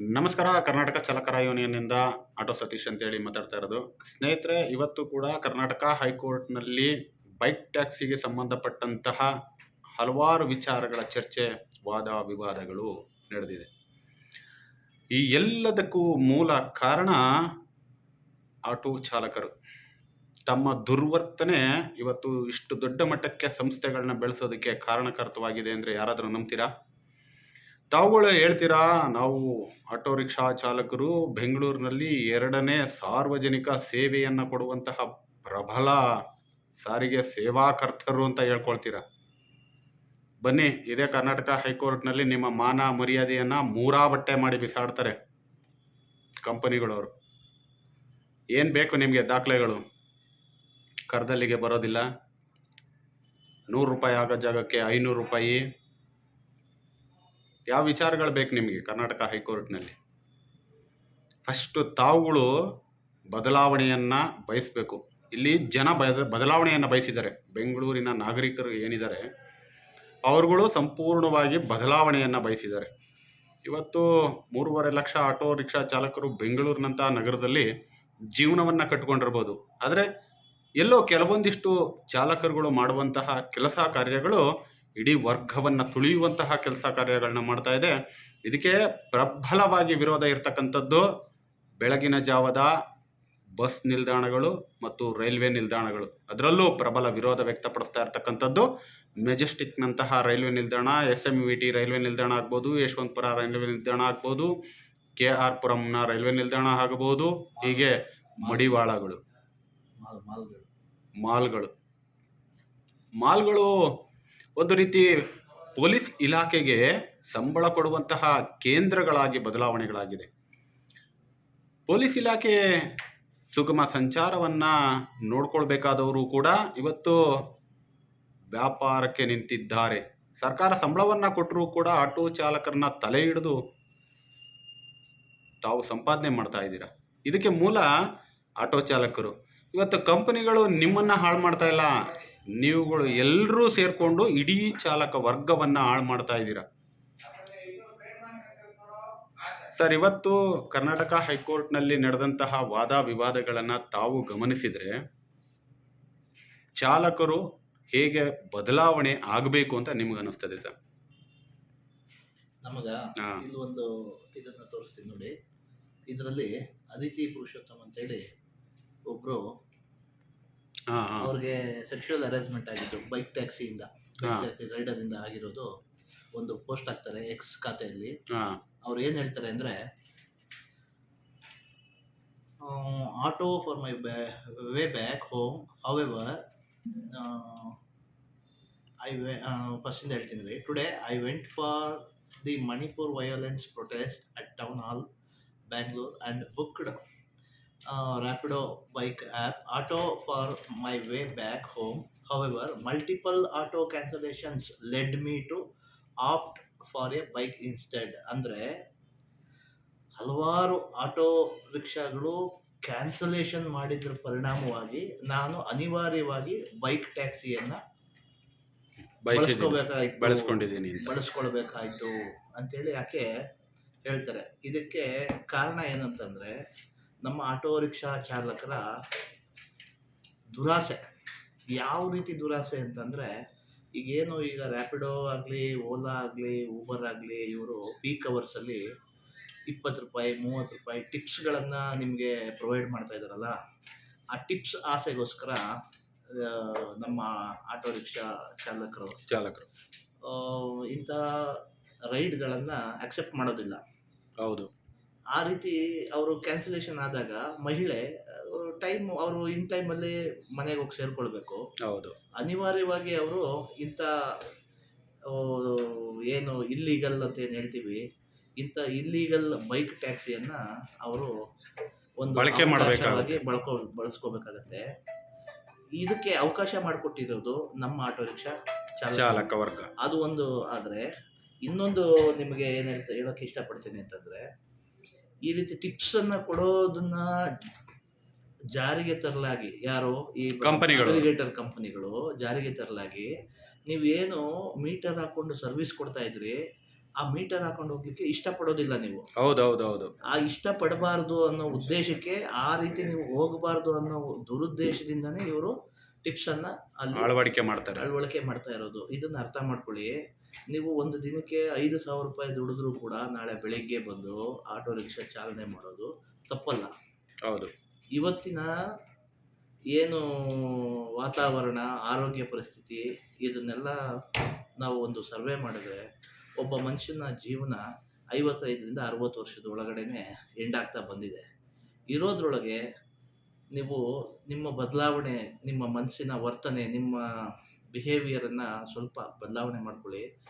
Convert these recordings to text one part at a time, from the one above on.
ನಮಸ್ಕಾರ, ಕರ್ನಾಟಕ ಚಾಲಕರ ಯೂನಿಯನ್ನಿಂದ ಆಟೋ ಸತೀಶ್ ಅಂತೇಳಿ ಮಾತಾಡ್ತಾ ಇರೋದು. ಸ್ನೇಹಿತರೆ, ಇವತ್ತು ಕೂಡ ಕರ್ನಾಟಕ ಹೈಕೋರ್ಟ್ನಲ್ಲಿ ಬೈಕ್ ಟ್ಯಾಕ್ಸಿಗೆ ಸಂಬಂಧಪಟ್ಟಂತಹ ಹಲವಾರು ವಿಚಾರಗಳ ಚರ್ಚೆ, ವಾದ ವಿವಾದಗಳು ನಡೆದಿದೆ. ಈ ಎಲ್ಲದಕ್ಕೂ ಮೂಲ ಕಾರಣ ಆಟೋ ಚಾಲಕರು. ತಮ್ಮ ದುರ್ವರ್ತನೆ ಇವತ್ತು ಇಷ್ಟು ದೊಡ್ಡ ಮಟ್ಟಕ್ಕೆ ಸಂಸ್ಥೆಗಳನ್ನ ಬೆಳೆಸೋದಕ್ಕೆ ಕಾರಣಕರ್ತವಾಗಿದೆ ಅಂದರೆ ಯಾರಾದರೂ ನಂಬ್ತೀರಾ? ತಾವುಗಳು ಹೇಳ್ತೀರಾ? ನಾವು ಆಟೋ ರಿಕ್ಷಾ ಚಾಲಕರು ಬೆಂಗಳೂರಿನಲ್ಲಿ ಎರಡನೇ ಸಾರ್ವಜನಿಕ ಸೇವೆಯನ್ನು ಕೊಡುವಂತಹ ಪ್ರಬಲ ಸಾರಿಗೆ ಸೇವಾಕರ್ತರು ಅಂತ ಹೇಳ್ಕೊಳ್ತೀರಾ? ಬನ್ನಿ, ಇದೇ ಕರ್ನಾಟಕ ಹೈಕೋರ್ಟ್ನಲ್ಲಿ ನಿಮ್ಮ ಮಾನ ಮರ್ಯಾದೆಯನ್ನು ಮೂರಾ ಬಟ್ಟೆ ಮಾಡಿ ಬಿಸಾಡ್ತಾರೆ ಕಂಪನಿಗಳವರು. ಏನು ಬೇಕು ನಿಮಗೆ ದಾಖಲೆಗಳು? ಕರ್ದಲ್ಲಿಗೆ ಬರೋದಿಲ್ಲ. ನೂರು ರೂಪಾಯಿ ಆಗೋ ಜಾಗಕ್ಕೆ ಐನೂರು ರೂಪಾಯಿ. ಯಾವ ವಿಚಾರಗಳು ಬೇಕು ನಿಮಗೆ ಕರ್ನಾಟಕ ಹೈಕೋರ್ಟ್ನಲ್ಲಿ? ಫಸ್ಟು ತಾವುಗಳು ಬದಲಾವಣೆಯನ್ನು ಬಯಸಬೇಕು. ಇಲ್ಲಿ ಜನ ಬದ, ಬದಲಾವಣೆಯನ್ನು ಬಯಸಿದ್ದಾರೆ. ಬೆಂಗಳೂರಿನ ನಾಗರಿಕರು ಏನಿದ್ದಾರೆ, ಅವರುಗಳು ಸಂಪೂರ್ಣವಾಗಿ ಬದಲಾವಣೆಯನ್ನು ಬಯಸಿದ್ದಾರೆ. ಇವತ್ತು ಮೂರುವರೆ ಲಕ್ಷ ಆಟೋ ರಿಕ್ಷಾ ಚಾಲಕರು ಬೆಂಗಳೂರಿನಂಥ ನಗರದಲ್ಲಿ ಜೀವನವನ್ನು ಕಟ್ಟಿಕೊಂಡಿರ್ಬೋದು ಆದರೆ ಎಲ್ಲೋ ಕೆಲವೊಂದಿಷ್ಟು ಚಾಲಕರುಗಳು ಮಾಡುವಂತಹ ಕೆಲಸ ಕಾರ್ಯಗಳು ಇಡೀ ವರ್ಗವನ್ನು ತುಳಿಯುವಂತಹ ಕೆಲಸ ಕಾರ್ಯಗಳನ್ನ ಮಾಡ್ತಾ ಇದೆ. ಇದಕ್ಕೆ ಪ್ರಬಲವಾಗಿ ವಿರೋಧ ಇರತಕ್ಕಂಥದ್ದು ಬೆಳಗಿನ ಜಾವದ ಬಸ್ ನಿಲ್ದಾಣಗಳು ಮತ್ತು ರೈಲ್ವೆ ನಿಲ್ದಾಣಗಳು. ಅದರಲ್ಲೂ ಪ್ರಬಲ ವಿರೋಧ ವ್ಯಕ್ತಪಡಿಸ್ತಾ ಇರ್ತಕ್ಕಂಥದ್ದು ಮೆಜೆಸ್ಟಿಕ್ನಂತಹ ರೈಲ್ವೆ ನಿಲ್ದಾಣ S M V T railway ನಿಲ್ದಾಣ ಆಗ್ಬೋದು ಯಶವಂತಪುರ ರೈಲ್ವೆ ನಿಲ್ದಾಣ ಆಗ್ಬೋದು ಕೆ ಆರ್ ಪುರಂನ ರೈಲ್ವೆ ನಿಲ್ದಾಣ ಆಗಬಹುದು ಹೀಗೆ ಮಡಿವಾಳಗಳು. ಮಾಲ್ ಮಾಲ್ಗಳು. ಮಾಲ್ಗಳು. ಮಾಲ್ಗಳು ಒಂದು ರೀತಿ ಪೊಲೀಸ್ ಇಲಾಖೆಗೆ ಸಂಬಳ ಕೊಡುವಂತಹ ಕೇಂದ್ರಗಳಾಗಿ ಬದಲಾವಣೆಗಳಾಗಿದೆ. ಪೊಲೀಸ್ ಇಲಾಖೆ ಸುಗಮ ಸಂಚಾರವನ್ನು ನೋಡ್ಕೊಳ್ಬೇಕಾದವರು ಕೂಡ ಇವತ್ತು ವ್ಯಾಪಾರಕ್ಕೆ ನಿಂತಿದ್ದಾರೆ. ಸರ್ಕಾರ ಸಂಬಳವನ್ನು ಕೊಟ್ಟರೂ ಕೂಡ ಆಟೋ ಚಾಲಕರನ್ನ ತಲೆ ಹಿಡಿದು ತಾವು ಸಂಪಾದನೆ ಮಾಡ್ತಾ ಇದ್ದೀರಾ? ಇದಕ್ಕೆ ಮೂಲ ಆಟೋ ಚಾಲಕರು. ಇವತ್ತು ಕಂಪನಿಗಳು ನಿಮ್ಮನ್ನು ಹಾಳು ಮಾಡ್ತಾ ಇಲ್ಲ. ನೀವುಗಳು ಎಲ್ಲರೂ ಸೇರಿಕೊಂಡು ಇಡೀ ಚಾಲಕ ವರ್ಗವನ್ನು ಹಾಳು ಮಾಡ್ತಾ ಇದ್ದೀರಾ? ಸರ್ ಇವತ್ತು ಕರ್ನಾಟಕ ಹೈಕೋರ್ಟ್ನಲ್ಲಿ ನಡೆದಂತಹ ವಾದ ವಿವಾದಗಳನ್ನು ತಾವು ಗಮನಿಸಿದರೆ ಚಾಲಕರು ಹೇಗೆ ಬದಲಾವಣೆ ಆಗಬೇಕು ಅಂತ ನಿಮ್ಗೆ ಅನಿಸ್ತದೆ ಸರ್? ನಮಗ. ಇಲ್ಲಿ ಒಂದು ಇದನ್ನು ತೋರಿಸ್ತೀನಿ ನೋಡಿ. ಇದರಲ್ಲಿ ಅದಿತಿ ಪುರುಷೋತ್ತಮ್ ಅಂತೇಳಿ ಒಬ್ಬರು ಅವ್ರಿಗೆ ಸೆಕ್ಷುವಲ್ ಅರೇಂಜ್ಮೆಂಟ್ ಆಗಿದ್ದು ಬೈಕ್ ಟ್ಯಾಕ್ಸಿಯಿಂದ ಹಾ. ರೈಡರ್ ಇಂದ ಆಗಿರೋದು ಒಂದು ಪೋಸ್ಟ್ ಹಾಕ್ತಾರೆ ಎಕ್ಸ್ ಖಾತೆಯಲ್ಲಿ. ಹಾಂ. ಅವ್ರು ಏನ್ ಹೇಳ್ತಾರೆ ಅಂದ್ರೆ auto for my way back home however I way ಫಸ್ಟಿಂದ ಹೇಳ್ತೀನಿ ರೀ today I went for the Manipur violence protest at town hall Bangalore and booked Rapido bike app auto for my way back home however multiple auto cancellations led me to opt for a bike instead ಅಂದರೆ ಹಲವಾರು auto ರಿಕ್ಷಾಗಳು cancellation ಮಾಡಿದ್ರ ಪರಿಣಾಮವಾಗಿ ನಾನು ಅನಿವಾರ್ಯವಾಗಿ bike ಟ್ಯಾಕ್ಸಿಯನ್ನು ಬಳಸ್ಕೋಬೇಕಾಯ್ತು ಬಳಸ್ಕೊಂಡಿದ್ದೀನಿ ಬಳಸ್ಕೊಳ್ಬೇಕಾಯ್ತು ಅಂತೇಳಿ ಯಾಕೆ ಹೇಳ್ತಾರೆ. ಇದಕ್ಕೆ ಕಾರಣ ಏನಂತಂದ್ರೆ ನಮ್ಮ ಆಟೋ ರಿಕ್ಷಾ ಚಾಲಕರ ದುರಾಸೆ. ಯಾವ ರೀತಿ ದುರಾಸೆ ಅಂತಂದ್ರೆ ಈಗೇನು ಈಗ ರ್ಯಾಪಿಡೋ ಆಗಲಿ ಓಲಾ ಆಗಲಿ ಊಬರ್ ಆಗಲಿ ಇವರು ಪೀಕ್ ಅವರ್ಸಲ್ಲಿ ಇಪ್ಪತ್ತು ರೂಪಾಯಿ ಮೂವತ್ತು ರೂಪಾಯಿ ಟಿಪ್ಸ್ಗಳನ್ನು ನಿಮಗೆ ಪ್ರೊವೈಡ್ ಮಾಡ್ತಾ ಇದ್ದಾರಲ್ಲ ಆ ಟಿಪ್ಸ್ ಆಸೆಗೋಸ್ಕರ ನಮ್ಮ ಆಟೋ ರಿಕ್ಷಾ ಚಾಲಕರು ಚಾಲಕರು. ಇಂಥ ರೈಡ್ಗಳನ್ನು ಅಕ್ಸೆಪ್ಟ್ ಮಾಡೋದಿಲ್ಲ. ಹೌದು. ಆ ರೀತಿ ಅವರು ಕ್ಯಾನ್ಸಲೇಷನ್ ಆದಾಗ ಮಹಿಳೆ ಟೈಮ್ ಅವರು ಇನ್ ಟೈಮಲ್ಲಿ ಮನೆಗೆ ಹೋಗಿ ಸೇರ್ಕೊಳ್ಬೇಕು. ಹೌದು. ಅನಿವಾರ್ಯವಾಗಿ ಅವರು ಇಂಥ ಏನು ಇಲ್ಲೀಗಲ್ ಅಂತ ಏನು ಹೇಳ್ತೀವಿ ಇಂಥ ಇಲ್ಲೀಗಲ್ ಬೈಕ್ ಟ್ಯಾಕ್ಸಿಯನ್ನ ಅವರು ಒಂದು ಬಳಕೆ ಮಾಡಬೇಕಾಗಿ ಬಳಕೋ ಬಳಸ್ಕೋಬೇಕಾಗತ್ತೆ. ಇದಕ್ಕೆ ಅವಕಾಶ ಮಾಡಿಕೊಟ್ಟಿರೋದು ನಮ್ಮ ಆಟೋ ರಿಕ್ಷಾ ಚಾಲಕ ವರ್ಗ. ಅದು ಒಂದು ಆದರೆ ಇನ್ನೊಂದು ನಿಮಗೆ ಏನು ಹೇಳ್ತಾ ಹೇಳೋಕೆ ಇಷ್ಟಪಡ್ತೀನಿ ಅಂತಂದರೆ ಈ ರೀತಿ ಟಿಪ್ಸನ್ನು ಕೊಡೋದನ್ನ ಜಾರಿಗೆ ತರಲಾಗಿ ಯಾರು ಈ ಕಂಪನಿಗಳು. ಅಗ್ರಿಗೇಟರ್ ಕಂಪನಿಗಳು ಜಾರಿಗೆ ತರಲಾಗಿ ನೀವೇನು ಮೀಟರ್ ಹಾಕೊಂಡು ಸರ್ವಿಸ್ ಕೊಡ್ತಾ ಇದ್ರಿ ಆ ಮೀಟರ್ ಹಾಕೊಂಡು ಹೋಗ್ಲಿಕ್ಕೆ ಇಷ್ಟಪಡೋದಿಲ್ಲ ನೀವು. ಹೌದು ಹೌದು ಹೌದು ಆ ಇಷ್ಟಪಡಬಾರ್ದು ಅನ್ನೋ ಉದ್ದೇಶಕ್ಕೆ ಆ ರೀತಿ ನೀವು ಹೋಗಬಾರದು ಅನ್ನೋ ದುರುದ್ದೇಶದಿಂದನೇ ಇವರು ಟಿಪ್ಸ್ ಅನ್ನ ಅಲ್ಲಿ ಅಳವಡಿಕೆ ಮಾಡ್ತಾರೆ. ಅಳವಡಿಕೆ ಮಾಡ್ತಾ ಇರೋದು. ಇದನ್ನ ಅರ್ಥ ಮಾಡ್ಕೊಳ್ಳಿ. ನೀವು ಒಂದು ದಿನಕ್ಕೆ ಐದು ಸಾವಿರ ರೂಪಾಯಿ ದುಡಿದ್ರು ಕೂಡ ನಾಳೆ ಬೆಳಿಗ್ಗೆ ಬಂದು ಆಟೋ ರಿಕ್ಷಾ ಚಾಲನೆ ಮಾಡೋದು ತಪ್ಪಲ್ಲ. ಹೌದು. ಇವತ್ತಿನ ಏನು ವಾತಾವರಣ ಆರೋಗ್ಯ ಪರಿಸ್ಥಿತಿ ಇದನ್ನೆಲ್ಲ ನಾವು ಒಂದು ಸರ್ವೆ ಮಾಡಿದ್ರೆ ಒಬ್ಬ ಮನುಷ್ಯನ ಜೀವನ ಐವತ್ತೈದರಿಂದ ಅರವತ್ತು ವರ್ಷದ ಒಳಗಡೆನೆ ಎಂಡಾಗ್ತಾ ಬಂದಿದೆ. ಇರೋದ್ರೊಳಗೆ ನೀವು ನಿಮ್ಮ ಬದಲಾವಣೆ ನಿಮ್ಮ ಮನಸ್ಸಿನ ವರ್ತನೆ ನಿಮ್ಮ ಬಿಹೇವಿಯರನ್ನು ಸ್ವಲ್ಪ ಬದಲಾವಣೆ ಮಾಡ್ಕೊಳ್ಳಿ.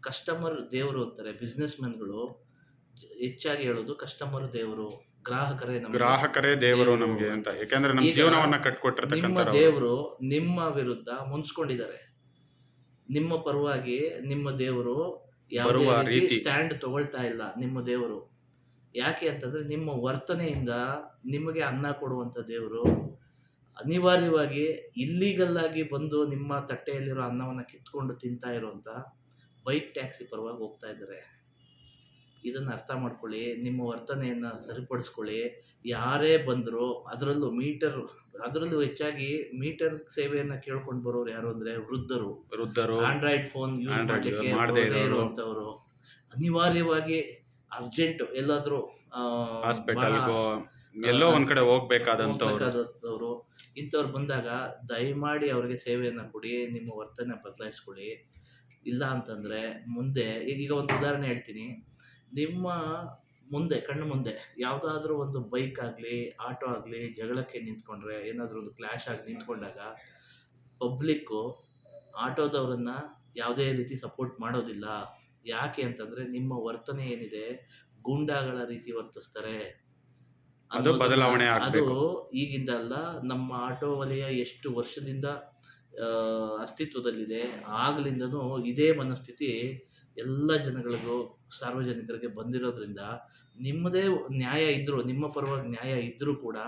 ಕಸ್ಟಮರ್ ದೇವರು ಅಂತಾರೆ ಬಿಸ್ನೆಸ್ ಮ್ಯಾನ್ಗಳು ಹೆಚ್ಚಾಗಿ ಹೇಳೋದು ಕಸ್ಟಮರ್ ದೇವರು ಗ್ರಾಹಕರೇ ನಮ್ಮ ಗ್ರಾಹಕರೇ ದೇವರು ನಮಗೆ ಅಂತ. ಯಾಕಂದ್ರೆ ನಮ್ಮ ಜೀವನವನ್ನ ಕಟ್ಕೊಟ್ಟಿರ್ತಕ್ಕಂಥ ದೇವರು ನಿಮ್ಮ ವಿರುದ್ಧ ಮುನ್ಸ್ಕೊಂಡಿದ್ದಾರೆ. ನಿಮ್ಮ ಪರವಾಗಿ ನಿಮ್ಮ ದೇವರು ಯಾವ ರೀತಿ. ಸ್ಟ್ಯಾಂಡ್ ತಗೊಳ್ತಾ ಇಲ್ಲ ನಿಮ್ಮ ದೇವರು. ಯಾಕೆ ಅಂತಂದ್ರೆ ನಿಮ್ಮ ವರ್ತನೆಯಿಂದ ನಿಮಗೆ ಅನ್ನ ಕೊಡುವಂತ ದೇವರು ಅನಿವಾರ್ಯವಾಗಿ ಇಲ್ಲೀಗಲ್ಲಾಗಿ ಆಗಿ ಬಂದು ನಿಮ್ಮ ತಟ್ಟೆಯಲ್ಲಿರೋ ಅನ್ನವನ್ನ ಕಿತ್ಕೊಂಡು ತಿಂತಾ ಇರುವಂತ ಬೈಕ್ ಟ್ಯಾಕ್ಸಿ ಪರವಾಗಿ ಹೋಗ್ತಾ ಇದ್ದಾರೆ. ಇದನ್ನ ಅರ್ಥ ಮಾಡ್ಕೊಳ್ಳಿ ನಿಮ್ಮ ವರ್ತನೆಯನ್ನ ಸರಿಪಡಿಸ್ಕೊಳ್ಳಿ. ಯಾರೇ ಬಂದರೂ ಅದರಲ್ಲೂ ಮೀಟರ್ ಅದರಲ್ಲೂ ಹೆಚ್ಚಾಗಿ ಮೀಟರ್ ಸೇವೆಯನ್ನ ಕೇಳ್ಕೊಂಡು ಬರೋರು ಯಾರು ಅಂದ್ರೆ ವೃದ್ಧರು. ವೃದ್ಧರು ಆಂಡ್ರಾಯ್ಡ್ ಫೋನ್ ಯೂಸ್ ಮಾಡಲಿಕ್ಕೆ ಇರುವಂಥವರು. ಅನಿವಾರ್ಯವಾಗಿ ಅರ್ಜೆಂಟ್ ಎಲ್ಲಾದ್ರೂ ಎಲ್ಲೋ ಒಂದ್ ಕಡೆ ಹೋಗ್ಬೇಕಾದಂತವ್ರು ಹೋಗ್ಬೇಕಾದಂಥವ್ರು. ಇಂಥವ್ರು ಬಂದಾಗ ದಯಮಾಡಿ ಅವ್ರಿಗೆ ಸೇವೆಯನ್ನು ಕೊಡಿ, ನಿಮ್ಮ ವರ್ತನೆ ಬದಲಾಯಿಸ್ಕೊಳ್ಳಿ ಇಲ್ಲ ಅಂತಂದ್ರೆ ಮುಂದೆ, ಈಗ ಒಂದು ಉದಾಹರಣೆ ಹೇಳ್ತೀನಿ. ನಿಮ್ಮ ಮುಂದೆ, ಕಣ್ಣು ಮುಂದೆ ಯಾವುದಾದ್ರೂ ಒಂದು ಬೈಕ್ ಆಗಲಿ ಆಟೋ ಆಗಲಿ ಜಗಳಕ್ಕೆ ನಿಂತ್ಕೊಂಡ್ರೆ, ಏನಾದರೂ ಒಂದು ಕ್ಲಾಶ್ ಆಗಿ ನಿಂತ್ಕೊಂಡಾಗ ಪಬ್ಲಿಕ್ಕು ಆಟೋದವ್ರನ್ನ ಯಾವುದೇ ರೀತಿ ಸಪೋರ್ಟ್ ಮಾಡೋದಿಲ್ಲ. ಯಾಕೆ ಅಂತಂದ್ರೆ ನಿಮ್ಮ ವರ್ತನೆ ಏನಿದೆ, ಗೂಂಡಾಗಳ ರೀತಿ ವರ್ತಿಸ್ತಾರೆ. ಅದು ಬದಲಾವಣೆ ಅದು ಆಗ್ಬೇಕು. ಈಗಿಂದ ಅಲ್ಲ ನಮ್ಮ ಆಟೋ ವಲಯ ಎಷ್ಟು ವರ್ಷದಿಂದ ಅಸ್ತಿತ್ವದಲ್ಲಿದೆ ಆಗ್ಲಿಂದನೂ ಇದೇ ಮನಸ್ಥಿತಿ ಎಲ್ಲ ಜನಗಳಿಗೂ ಸಾರ್ವಜನಿಕರಿಗೆ ಬಂದಿರೋದ್ರಿಂದ ನಿಮ್ಮದೇ ನ್ಯಾಯ ಇದ್ರು ನಿಮ್ಮ ಪರವಾಗಿ ನ್ಯಾಯ ಇದ್ರೂ ಕೂಡ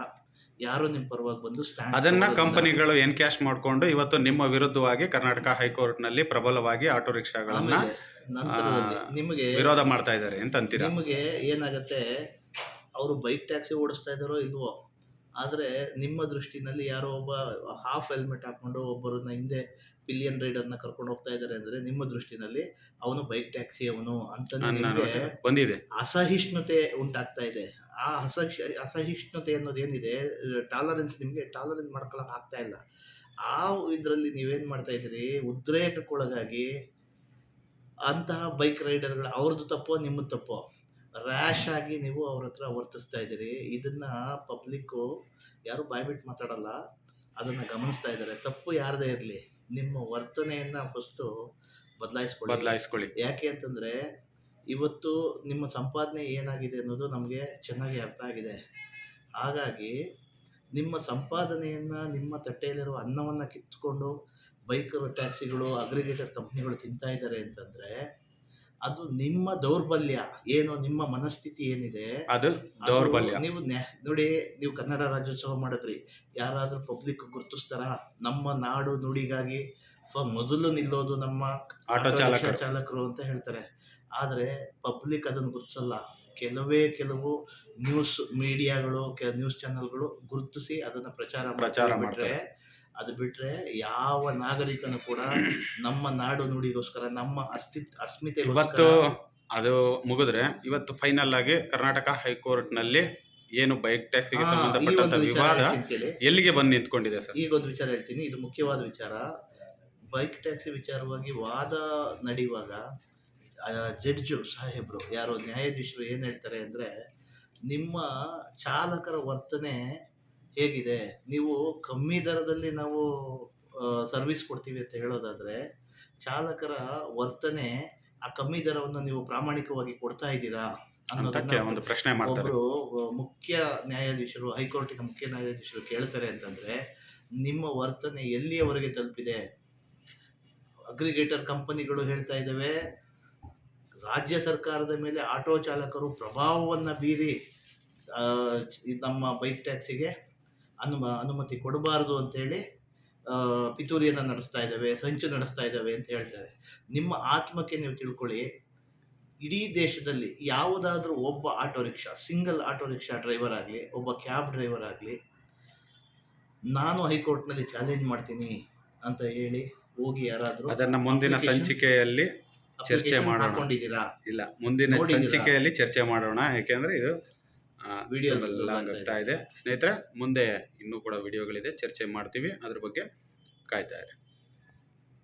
ಯಾರು ನಿಮ್ಮ ಪರವಾಗಿ ಬಂದು ಸ್ಟ್ಯಾಂಡ್ ಅದನ್ನ ಕಂಪನಿಗಳು ಎನ್ಕ್ಯಾಶ್ ಮಾಡ್ಕೊಂಡು ಇವತ್ತು ನಿಮ್ಮ ವಿರುದ್ಧವಾಗಿ ಕರ್ನಾಟಕ ಹೈಕೋರ್ಟ್ನಲ್ಲಿ ಪ್ರಬಲವಾಗಿ ಆಟೋ ರಿಕ್ಷಾಗಳನ್ನ ನಿಮಗೆ ವಿರೋಧ ಮಾಡ್ತಾ ಇದ್ದಾರೆ ಅಂತ ಅಂತೀರಾ ನಿಮಗೆ ಏನಾಗತ್ತೆ ಅವರು ಬೈಕ್ ಟ್ಯಾಕ್ಸಿ ಓಡಿಸ್ತಾ ಇದ್ದಾರೋ ಇಲ್ವೋ? ಆದರೆ ನಿಮ್ಮ ದೃಷ್ಟಿನಲ್ಲಿ ಯಾರೋ ಒಬ್ಬ ಹಾಫ್ ಹೆಲ್ಮೆಟ್ ಹಾಕೊಂಡು ಒಬ್ಬರನ್ನ ಹಿಂದೆ ಪಿಲಿಯನ್ ರೈಡರ್ನ ಕರ್ಕೊಂಡು ಹೋಗ್ತಾ ಇದ್ದಾರೆ ಅಂದ್ರೆ ನಿಮ್ಮ ದೃಷ್ಟಿನಲ್ಲಿ ಅವನು ಬೈಕ್ ಟ್ಯಾಕ್ಸಿ ಅವನು ಅಂತ ನಿಮಗೆ ಬಂದಿದೆ. ಅಸಹಿಷ್ಣುತೆ ಉಂಟಾಗ್ತಾ ಇದೆ. ಆ ಅಸಹಿಷ್ ಅಸಹಿಷ್ಣುತೆ ಅನ್ನೋದೇನಿದೆ ಟಾಲರೆನ್ಸ್ ನಿಮಗೆ ಟಾಲರೆನ್ಸ್ ಮಾಡ್ಕೊಳಕ್ ಆಗ್ತಾ ಇಲ್ಲ. ಆ ಇದರಲ್ಲಿ ನೀವೇನ್ ಮಾಡ್ತಾ ಇದ್ದೀರಿ? ಉದ್ರೇಕಕ್ಕೊಳಗಾಗಿ ಅಂತಹ ಬೈಕ್ ರೈಡರ್ಗಳು ಅವ್ರದ್ದು ತಪ್ಪೋ ನಿಮ್ಮದು ತಪ್ಪೋ? ರ್ಯಾಶ್ ಆಗಿ ನೀವು ಅವ್ರ ಹತ್ರ ವರ್ತಿಸ್ತಾ ಇದ್ದೀರಿ. ಇದನ್ನ ಪಬ್ಲಿಕ್ಕು ಯಾರು ಬಾಯ್ಬಿಟ್ಟು ಮಾತಾಡಲ್ಲ. ಅದನ್ನ ಗಮನಿಸ್ತಾ ಇದ್ದಾರೆ. ತಪ್ಪು ಯಾರದೇ ಇರಲಿ ನಿಮ್ಮ ವರ್ತನೆಯನ್ನ ಫಸ್ಟು ಬದಲಾಯಿಸ್ಕೊಳ್ಳಿ. ಬದಲಾಯಿಸ್ಕೊಳ್ಳಿ. ಯಾಕೆ ಅಂತಂದ್ರೆ ಇವತ್ತು ನಿಮ್ಮ ಸಂಪಾದನೆ ಏನಾಗಿದೆ ಅನ್ನೋದು ನಮಗೆ ಚೆನ್ನಾಗಿ ಅರ್ಥ ಆಗಿದೆ. ಹಾಗಾಗಿ ನಿಮ್ಮ ಸಂಪಾದನೆಯನ್ನ ನಿಮ್ಮ ತಟ್ಟೆಯಲ್ಲಿರುವ ಅನ್ನವನ್ನ ಕಿತ್ಕೊಂಡು ಬೈಕರು ಟ್ಯಾಕ್ಸಿಗಳು ಅಗ್ರಿಗೇಟರ್ ಕಂಪ್ನಿಗಳು ತಿಂತಾ ಇದ್ದಾರೆ ಅಂತಂದ್ರೆ ಅದು ನಿಮ್ಮ ದೌರ್ಬಲ್ಯ. ಏನು ನಿಮ್ಮ ಮನಸ್ಥಿತಿ ಏನಿದೆ ಅದು ದೌರ್ಬಲ್ಯ. ನೀವು ನೋಡಿ ನೀವು ಕನ್ನಡ ರಾಜ್ಯೋತ್ಸವ ಮಾಡಿದ್ರಿ. ಯಾರಾದ್ರೂ ಪಬ್ಲಿಕ್ ಗುರುತಿಸ್ತಾರ? ನಮ್ಮ ನಾಡು ನುಡಿಗಾಗಿ ಮೊದಲು ನಿಲ್ಲೋದು ನಮ್ಮ ಆಟೋ ಚಾಲಕ ಚಾಲಕರು. ಅಂತ ಹೇಳ್ತಾರೆ. ಆದರೆ ಪಬ್ಲಿಕ್ ಅದನ್ನು ಗುರುತಿಸಲ್ಲ. ಕೆಲವೇ ಕೆಲವು ನ್ಯೂಸ್ ಮೀಡಿಯಾಗಳು ನ್ಯೂಸ್ ಚಾನೆಲ್ಗಳು ಗುರುತಿಸಿ ಅದನ್ನ ಪ್ರಚಾರ ಪ್ರಚಾರ ಮಾಡ್ತಾರೆ. ಅದು ಬಿಟ್ರೆ ಯಾವ ನಾಗರಿಕನು ಕೂಡ ನಮ್ಮ ನಾಡು ನುಡಿಗೋಸ್ಕರ ನಮ್ಮ ಅಸ್ತಿತ್ವ ಅಸ್ಮಿತೆ ಇವತ್ತು ಅದು ಮುಗಿದ್ರೆ ಇವತ್ತು ಫೈನಲ್ ಆಗಿ ಕರ್ನಾಟಕ ಹೈಕೋರ್ಟ್ನಲ್ಲಿ ಏನು ಬೈಕ್ ಟ್ಯಾಕ್ಸಿಗೆ ಸಂಬಂಧಪಟ್ಟಂತ ವಿವಾದ ಎಲ್ಲಿಗೆ ಬಂದು ನಿಂತ್ಕೊಂಡಿದೆ ಸರ್? ಈಗ ಒಂದು ವಿಚಾರ ಹೇಳ್ತೀನಿ. ಇದು ಮುಖ್ಯವಾದ ವಿಚಾರ. ಬೈಕ್ ಟ್ಯಾಕ್ಸಿ ವಿಚಾರವಾಗಿ ವಾದ ನಡೆಯುವಾಗ ಜಡ್ಜು ಸಾಹೇಬರು ಯಾರು ನ್ಯಾಯಾಧೀಶರು ಏನು ಹೇಳ್ತಾರೆ ಅಂದರೆ ನಿಮ್ಮ ಚಾಲಕರ ವರ್ತನೆ ಹೇಗಿದೆ? ನೀವು ಕಮ್ಮಿ ದರದಲ್ಲಿ ನಾವು ಸರ್ವಿಸ್ ಕೊಡ್ತೀವಿ ಅಂತ ಹೇಳೋದಾದರೆ ಚಾಲಕರ ವರ್ತನೆ ಆ ಕಮ್ಮಿ ದರವನ್ನು ನೀವು ಪ್ರಾಮಾಣಿಕವಾಗಿ ಕೊಡ್ತಾ ಇದ್ದೀರಾ ಅನ್ನೋದಕ್ಕೆ ಒಂದು ಪ್ರಶ್ನೆ ಮಾಡ್ತಾರೆ. ಮುಖ್ಯ ನ್ಯಾಯಾಧೀಶರು ಹೈಕೋರ್ಟಿನ ಮುಖ್ಯ ನ್ಯಾಯಾಧೀಶರು ಕೇಳ್ತಾರೆ ಅಂತಂದ್ರೆ ನಿಮ್ಮ ವರ್ತನೆ ಎಲ್ಲಿಯವರೆಗೆ ತಲುಪಿದೆ? ಅಗ್ರಿಗೇಟರ್ ಕಂಪನಿಗಳು ಹೇಳ್ತಾ ಇದ್ದಾವೆ ರಾಜ್ಯ ಸರ್ಕಾರದ ಮೇಲೆ ಆಟೋ ಚಾಲಕರು ಪ್ರಭಾವವನ್ನು ಬೀರಿ ನಮ್ಮ ಬೈಕ್ ಟ್ಯಾಕ್ಸಿಗೆ ಅನುಮ ಅನುಮತಿ ಕೊಡಬಾರದು ಅಂತೇಳಿ ಪಿತೂರಿಯನ್ನು ನಡೆಸ್ತಾ ಇದ್ದಾವೆ ಸಂಚು ನಡೆಸ್ತಾ ಇದ್ದಾವೆ ಅಂತ ಹೇಳ್ತಾರೆ. ನಿಮ್ಮ ಆತ್ಮಕ್ಕೆ ನೀವು ತಿಳ್ಕೊಳ್ಳಿ ಇಡೀ ದೇಶದಲ್ಲಿ ಯಾವುದಾದ್ರೂ ಒಬ್ಬ auto rickshaw single auto rickshaw driver ಆಗಲಿ ಒಬ್ಬ ಕ್ಯಾಬ್ ಡ್ರೈವರ್ ಆಗಲಿ ನಾನು ಹೈಕೋರ್ಟ್ನಲ್ಲಿ ಚಾಲೆಂಜ್ ಮಾಡ್ತೀನಿ ಅಂತ ಹೇಳಿ ಹೋಗಿ ಯಾರಾದರೂ ಅದನ್ನ ಮುಂದಿನ ಸಂಚಿಕೆಯಲ್ಲಿ ಚರ್ಚೆ ಮಾಡೋಣ. ಇಲ್ಲ ಮುಂದಿನ ಸಂಚಿಕೆಯಲ್ಲಿ ಚರ್ಚೆ ಮಾಡೋಣ ಯಾಕೆಂದ್ರೆ ಇದು ಆಗ್ತಾ ಇದೆ. ಸ್ನೇಹಿತರೆ ಮುಂದೆ ಇನ್ನೂ ಕೂಡ ವಿಡಿಯೋಗಳಿದೆ. ಚರ್ಚೆ ಮಾಡ್ತೀವಿ. ಅದ್ರ ಬಗ್ಗೆ ಕಾಯ್ತಾ ಇರಿ.